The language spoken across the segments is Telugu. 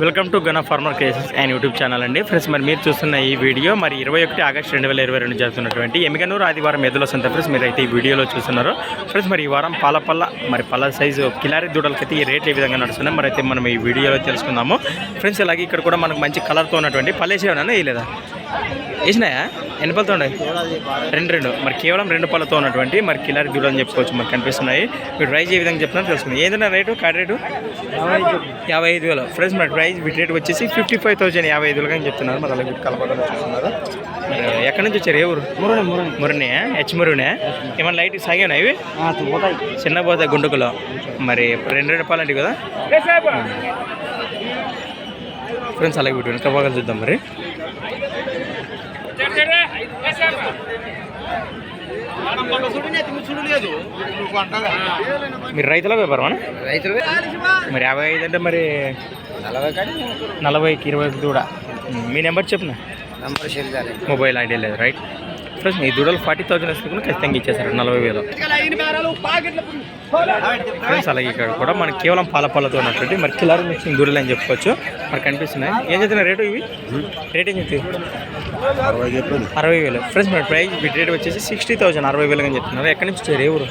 వెల్కమ్ టు గన farmer cases and YouTube channel అండి. ఫ్రెండ్స్ మరి మీరు చూస్తున్న ఈ వీడియో మరి ఇరవై ఒకటి ఆగస్ట్ రెండు వేల ఇరవై రెండు జరుగుతున్నటువంటి ఎమిగనూరు ఆదివారం ఎద్దుల సంత. ఫ్రెండ్స్ మీరు అయితే ఈ వీడియోలో చూస్తున్నారు. ఫ్రెండ్స్ మరి ఈ వారం పాలపల్ల మరి పల్ల సైజు కిలారి దూడలకైతే ఈ రేట్లు ఏ విధంగా నడుస్తున్నాయి మరి అయితే మనం ఈ వీడియోలో తెలుసుకుందాము. ఫ్రెండ్స్ అలాగే ఇక్కడ కూడా మనకు మంచి కలర్తో ఉన్నటువంటి పల్లేసేవనా వేయలేదా వేసినాయా? ఎన్ని పళ్ళతో ఉన్నాయి? రెండు రెండు. మరి కేవలం రెండు పళ్ళతో ఉన్నటువంటి మరి కిలారి దూడలు అని చెప్పుకోవచ్చు మరి కనిపిస్తున్నాయి. మీరు ప్రైజ్ ఏ విధంగా చెప్తున్నారు తెలుసుకుంది. ఏదైనా రేటు? Card rate? యాభై ఐదు వేలు. ఫ్రెండ్స్ మరి ప్రైస్ బిట్ రేట్ వచ్చేసి ఫిఫ్టీ ఫైవ్ థౌసండ్ యాభై ఐదు వేలుగా చెప్తున్నారు. మరి అలాగే కలపకుండా చూస్తున్నారు. మరి ఎక్కడి నుంచి వచ్చారు? ఏ ఊరు? మురునే హెచ్ మురునే. ఏమన్నా లైట్ సాగానా ఇవి? పోతాయి. చిన్న పోతాయి గుండుకులో. మరి రెండు రెండు పాలంటి కదా? ఫ్రెండ్స్ అలాగే వీటి వెనక భాగాలు చూద్దాం మరి. మీరు రైతుల వ్యాపారం రైతులు మరి యాభై ఐదు అంటే మరి నలభై కానీ నలభైకి ఇరవై కూడా. మీ నెంబర్ చెప్పిన నంబర్ మొబైల్ ఐడియా లేదు రైట్. ఫ్రెండ్స్ మీ దూడలు ఫార్టీ థౌసండ్ వస్తే కూడా ఖచ్చితంగా ఇచ్చేసారు నలభై వేలు. ఫ్రెండ్స్ అలాగే ఇక్కడ కూడా మనకి కేవలం పాల పాలతో ఉన్నటువంటి మరి కిలారీ మిక్సింగ్ దూడలు అని చెప్పుకోవచ్చు. మరి కనిపిస్తున్నాయి. ఏం చెప్తున్నా రేటు ఇవి? రేట్ ఏం చెప్తుంది అరవై వేలు. ఫ్రెండ్స్ మరి ప్రైస్ రేట్ వచ్చేసి సిక్స్టీ థౌసండ్ అరవై వేలు అని చెప్తున్నారు. ఎక్కడి నుంచి వచ్చారు? ఏ ఊరు?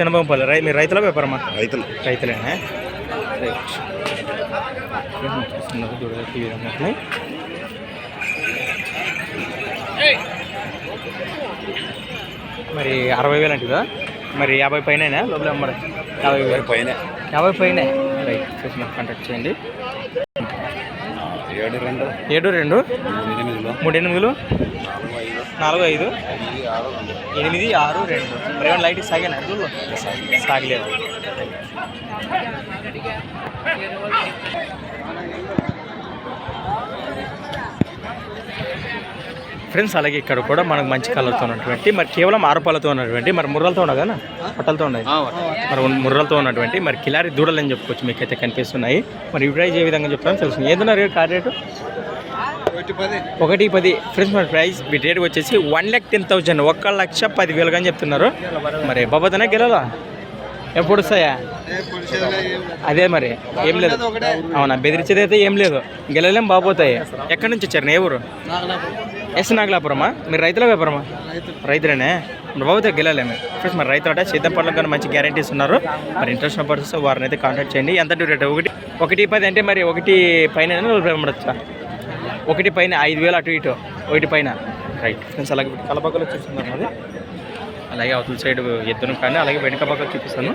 చిన్నబంపల్లి. రై మీరు రైతుల వ్యాపారమా? రైతులు. రైతులేనా? రైట్ చూస్తున్నారు దూడలు ఈ విధంగా ఉన్నాయి. మరి అరవై వేలు అంటే కదా మరి యాభై పైన లోపల మరి యాభై వేలు. పైన. యాభై పైన. రైట్ చూసి మాకు కాంటాక్ట్ చేయండి. ఏడు రెండు. ఏడు రెండు. మూడు ఎనిమిదిలో నాలుగు ఐదు. ఎనిమిది ఆరు రెండు. ఏమైనా లైట్ సాగాను? సాగలేదు. ఫ్రెండ్స్ అలాగే ఇక్కడ కూడా మనకు మంచి కలర్తో ఉన్నటువంటి మరి కేవలం ఆరుపాలతో ఉన్నటువంటి మరి ముర్రలతో కదా పట్టలతో ఉన్నాయి మరి ముర్రలతో ఉన్నటువంటి మరి కిలారి దూడలు అని చెప్పుకోవచ్చు మీకు అయితే కనిపిస్తున్నాయి. మరి ప్రైజ్ ఏ విధంగా చెప్తాను తెలుసు. ఏదన్నా రేట్ కార్ రేటు? ఒకటి పది. ఫ్రెండ్స్ మరి ప్రైస్ మీ రేట్ వచ్చేసి వన్ ల్యాక్ టెన్ థౌజండ్ ఒక్క లక్ష పది వేలుగా అని చెప్తున్నారు. మరి బాబాతోనే గెలవా ఎప్పుడు వస్తాయా? అదే మరి ఏం లేదు. అవునా బెదిరించేది అయితే ఏం లేదు. గెలలేం బాబోతాయి. ఎక్కడి నుంచి వచ్చారు? ఏ ఊరు? ఎస్ నాగలాపురమా? మీరు రైతుల వ్యాపారమా? రైతులేనే? బాబు దగ్గర గెలలేము ఫ్రెండ్స్ మరి రైతు అంటే సిద్ధం పనులకు కానీ మంచి గ్యారంటీస్ ఉన్నారు. మరి ఇంట్రెస్ట్ పర్సన్స్ వారిని అయితే కాంటాక్ట్ చేయండి. ఎంత రేట్ ఒకటి ఒకటి పది అంటే మరి ఒకటి పైన ఉండొచ్చా ఒకటి పైన ఐదు వేలు అటు ఇటు ఒకటి పైన. రైట్ ఫ్రెండ్స్ అలాగే కలపక్కలు చూస్తున్నారు మరి. అలాగే అవతల సైడ్ ఎద్దును కానీ అలాగే వెనుక పక్కలు చూపిస్తాను.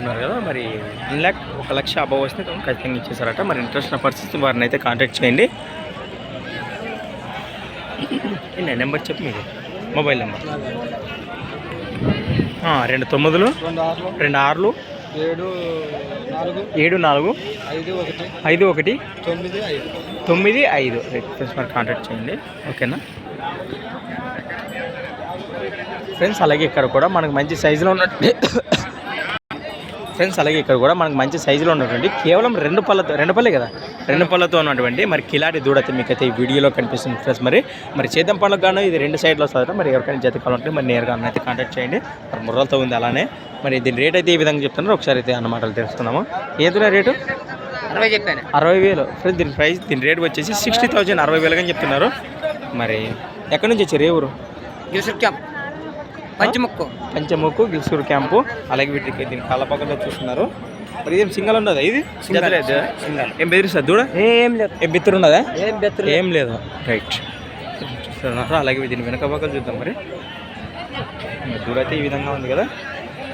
చూస్తున్నారు కదా మరి వన్ ల్యాక్ ఒక లక్ష అబవ్ వస్తే ఖచ్చితంగా ఇచ్చేసారట మరి ఇంట్రెస్ట్ ఉన్న పరిస్థితి వారిని అయితే కాంటాక్ట్ చేయండి. నెంబర్ చెప్పు మీరు మొబైల్ నెంబర్ రెండు తొమ్మిదిలు రెండు ఆరు రెండు ఆరులు ఏడు నాలుగు ఏడు నాలుగు ఐదు ఒకటి ఐదు ఒకటి తొమ్మిది ఐదు. ఫ్రెండ్స్ మరి కాంటాక్ట్ చేయండి. ఓకేనా ఫ్రెండ్స్ అలాగే ఇక్కడ కూడా మనకు మంచి సైజులో ఉన్నట్టు ఫ్రెండ్స్ అలాగే ఇక్కడ కూడా మనకు మంచి సైజులో ఉన్నటువంటి కేవలం రెండు పళ్ళతో రెండు పళ్ళే కదా? రెండు పళ్ళతో ఉన్నటువంటి మరి కిలాడి దూడైతే మీకు అయితే ఈ వీడియోలో కనిపిస్తుంది ఫ్రెండ్స్. మరి మరి చేద్దాం పళ్ళకు గాను ఇది రెండు సైడ్లో వస్తుంది మరి ఎవరికైనా జత కావాలంటే మరి నేరుగా అన్న అయితే కాంటాక్ట్ చేయండి. మరి ముర్రలతో ఉంది అలానే. మరి దీని రేట్ అయితే ఈ విధంగా చెప్తున్నారు. ఒకసారి అయితే అన్న మాటలు తెలుసుకుందాము? ఏంటన్నా రేటు అరవై చెప్పాను. అరవై వేలు. ఫ్రెండ్స్ దీని ప్రైస్ దీని రేట్ వచ్చేసి సిక్స్టీ థౌజండ్ అరవై వేలుగా చెప్తున్నారు. మరి ఎక్కడి నుంచి వచ్చారు? ఏ ఊరు? గిరిసర్ క్యాంప్. పంచముక్కు. పంచముక్కు గిల్సూరు క్యాంపు అలాగే వీటికి దీని కాళ్ళ పక్కన చూస్తున్నారు. మరి ఇదేం సింగల్ ఉన్నదా ఇది? సింగల్. సింగల్. ఏం బెదిరిస్తుంది దూడ? ఏం లేదు. ఏం బిత్తురు ఉన్నదా? ఏం బెత్తలు ఏం లేదు. రైట్. చూస్తున్నారు. అలాగే దీని వెనక పక్కన చూద్దాం మరి. మరి దూడ అయితే ఈ విధంగా ఉంది కదా.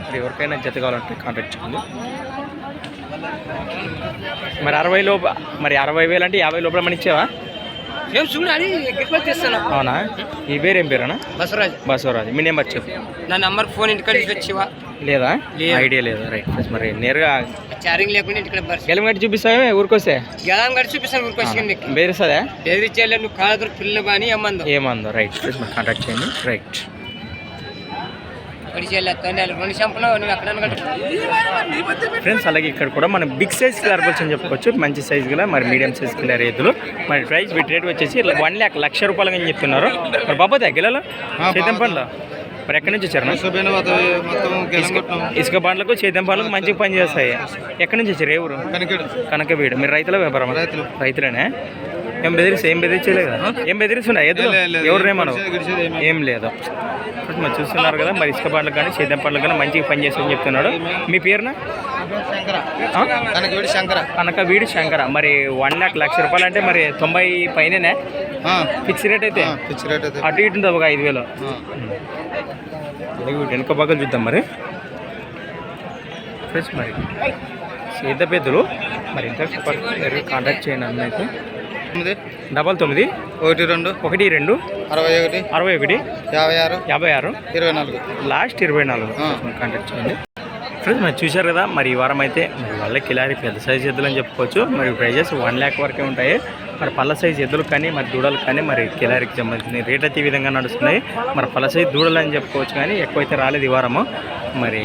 మరి ఎవరికైనా జత కావాలంటే కాంటాక్ట్ చేయండి. మరి అరవై లోప మరి అరవై వేలు అంటే యాభై లోపల మన ఇచ్చావా అవునా? ఈ పేరు ఏం పేరేనా? బసవరాజు. బసవరాజు. మీ నెంబర్ చెప్పు. నా నంబర్ ఫోన్ ఇంటికాడ తీసుకొచ్చివా లేదా? లేదు. ఐడియా లేదు? రైట్. మరి నేరుగా చారింగ్ లేకుండా ఇంటికాడ బస్ గెలం కట్టి చూపిస్తావే ఊరికొస్తే గెలం గడి చూపిస్తాను ఊరికి నీకు బెదిరిస్తుందా బెదిరించేయాలి నువ్వు కాళ్ళతో పిల్లలు బాని అమ్మందు ఏమందో? రైట్. మరి కాంటాక్ట్ చేయండి. రైట్ ఫ్రెండ్స్ అలాగే ఇక్కడ కూడా మనం బిగ్ సైజ్ క్లార్బల్స్ అని చెప్పుకోవచ్చు. మంచి సైజ్ గల మరి మీడియం సైజ్ కిలర్ ఎద్దులు మరి ప్రైస్ వీటి రేట్ వచ్చేసి వన్ ల్యాక్ లక్ష రూపాయలు అని చెప్తున్నారు. మరి బాబోతే గిలలో చేతం పండ్ల మరి ఎక్కడి నుంచి వచ్చారు? ఇసుక బండ్లకు చేద్దాం బండ్లకు మంచిగా పని చేస్తాయి ఎక్కడి నుంచి వచ్చారు? ఏ ఊరు? కనికెడు కనకవీడు. మీరు రైతుల వ్యాపారం రైతులు. రైతులేనే? ఏం బెదిరిస్తే ఏం బెదిరించలే కదా? ఏం బెదిరిస్తున్నాయి ఎదురు? ఏమీ ఏం లేదు. మరి చూస్తున్నారు కదా మరి ఇసుక బండ్లకు కానీ చేద్దాం పండ్లకు కానీ మంచిగా పని చేస్తామని చెప్తున్నాడు. మీ పేరున? కనకవేడి శంకర. కనకవీడు శంకర. మరి వన్ లాక్ లక్ష రూపాయలు అంటే మరి తొంభై పైననే? ఫిక్స్ రేట్ అయితే? పిచ్చి రేట్ అయితే. అటు ఇటు ఒక ఐదు వేలు. వెనుక భాగాలు చూద్దాం మరి. ఫ్రెండ్స్ మరి. సీత పెద్దలు మరి పడుతున్నారు కాంటాక్ట్ చేయండి అన్న అయితే తొమ్మిది? డబల్ తొమ్మిది ఒకటి రెండు? ఒకటి రెండు అరవై ఒకటి? అరవై ఒకటి యాభై ఆరు? యాభై ఆరు ఇరవై నాలుగు? లాస్ట్ ఇరవై నాలుగు. కాంటాక్ట్ చేయండి. ఫ్రెండ్స్ మరి చూశారు కదా మరి ఈ వారం అయితే మరి వాళ్ళ కిలారి పెద్ద సైజ్ ఎద్దులు అని చెప్పుకోవచ్చు. మరి ప్రైజెస్ వన్ ల్యాక్ వరకే ఉంటాయి. మరి పళ్ళ సైజ్ ఎద్దులు కానీ మరి దూడలు కానీ మరి కిలారికి సంబంధించిన రేట్ అయితే ఈ విధంగా నడుస్తున్నాయి. మరి పళ్ళ సైజ్ దూడలు అని చెప్పుకోవచ్చు కానీ ఎక్కువైతే రాలేదు ఈ వారము. మరి